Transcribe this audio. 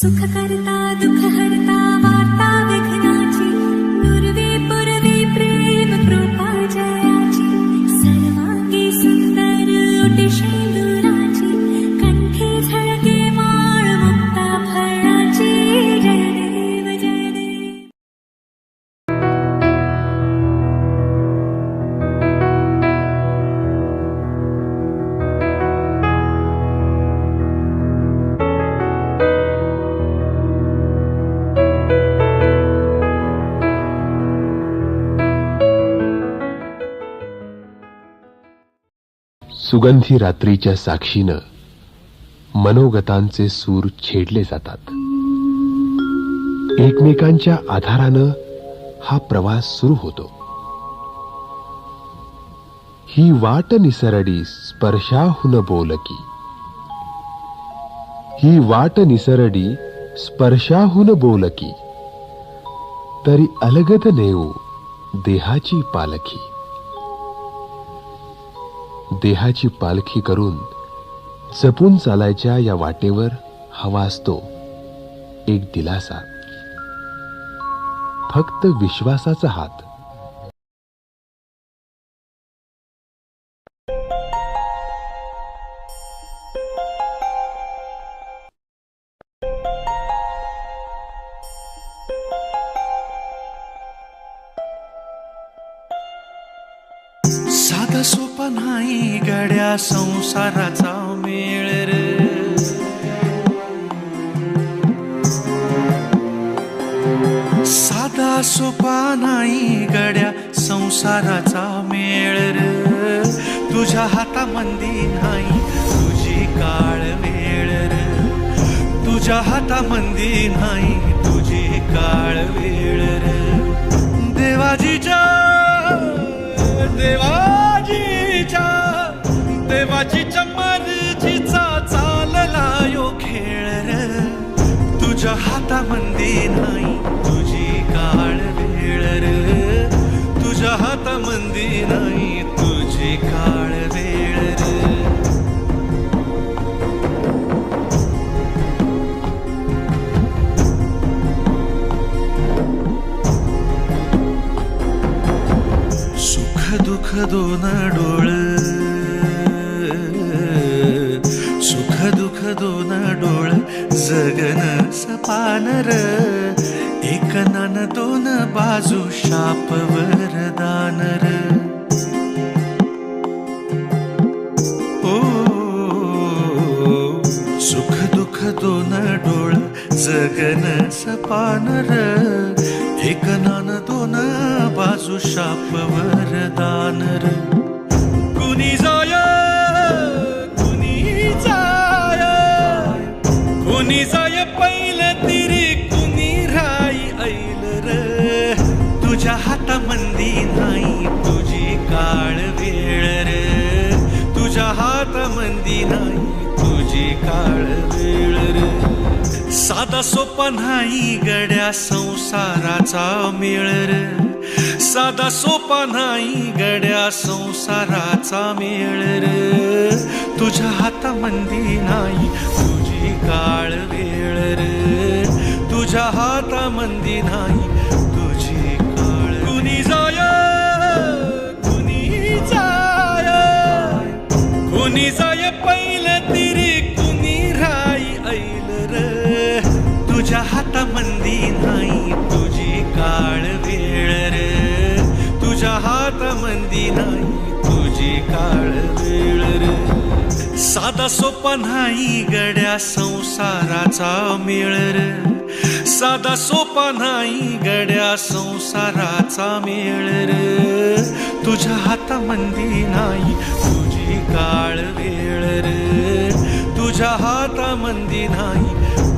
सुखकरता दुःखिता सुगंधी रात्रीच्या साक्षीनं मनोगतांचे सूर छेडले जातात. एकमेकांच्या आधारानं हा प्रवास सुरू होतो. ही वाट निसरडी स्पर्शाहून बोलकी. ही वाट निसरडी स्पर्शाहुन बोलकी. तरी अलगद नेऊ देहाची पालखी. देहाची पालखी करून जपून चालायच्या या वाटेवर हवा असतो. एक दिलासा. फक्त विश्वासाचा हात. साधा सोपा नाही गड्या संसाराचा मेळ रे. साधा सोपा नाही गड्या संसाराचा मेळ रे. तुझ्या हातामंदी नाही तुझी काळ वेळ रे. तुझ्या हातामंदी नाही तुझी काळ वेळ रे. देवाजीच्या देवा! देवाजीच्या मर्जीचा चालला यो खेळ रे. तुझ्या हातामंदी नाही तुझी काळ वेळ रे. तुझ्या हातामंदी नाही तुझी काळ वेळ रे. सुख दुःख दोन सपानर एक नान दोन बाजू शाप वरदानर ओ सुख दुख दोन डोळ जगन सपानर एक नान दोन बाजू शाप वरदानर कुणी जाय कुणी जाय कुणी जाय हात मंदी नाही तुझी काळ वेळ रे. साधा सोपा नाही गड्या संसाराचा मेळ रे. साधा सोपा नाही गड्या संसाराचा मेळ रे. तुझ्या हातामंदी नाही तुझी काळ वेळ रे. तुझ्या हातामंदी नाही तुझ्या हातामंदी नाही तुझी काळ वेळ रे तुझ्या हातामंदी नाही तुझी काळ वेळ रे साधा सोपा नाही गड्या संसाराचा मेळ रे साधा सोपा नाही गड्या संसाराचा मेळ रे तुझ्या हातामंदी नाही तुझी काळ वेळ रे तुझ्या हातामंदी नाही.